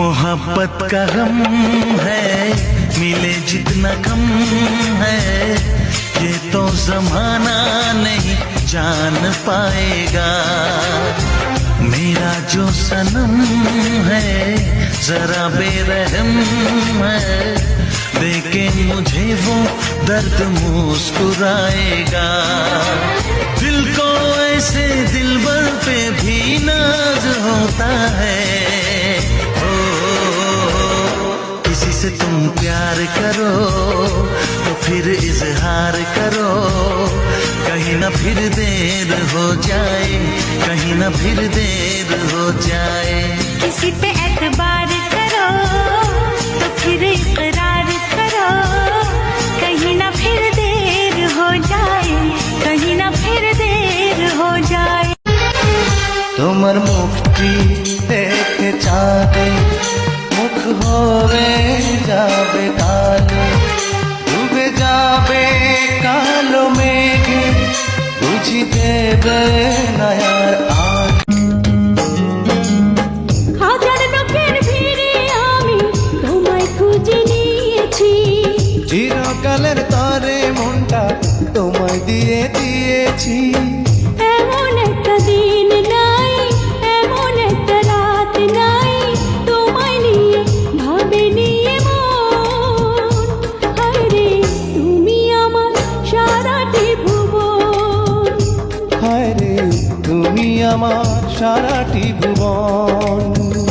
मोहब्बत का गम है, मिले जितना कम है। ये तो जमाना नहीं जान पाएगा। मेरा जो सनम है, जरा बेरहम है। देखे मुझे वो दर्द मुस्कुराएगा। दिल को ऐसे दिलबर पे भी नाज होता है। से तुम प्यार करो तो फिर इजहार करो कहीं ना फिर देर हो जाए कहीं ना फिर देर हो जाए किसी पे एतबार करो तो फिर इकरार करो कहीं ना फिर देर हो जाए कहीं ना फिर देर हो जाए তোমার মুখটি দেখে চাঁদে মুখ হয়ে যাবে কালো ডুবে যাবে কালো মেঘে বুঝি দেবে নয়ার আলো হাজার লোকের ভিড়ে আমি তোমায় খুঁজে নিয়েছি। চিরকালের তরে মনটা তোমায় দিয়ে দিয়েছি। এমন একটা দিন আমার সারাটি ভুবন।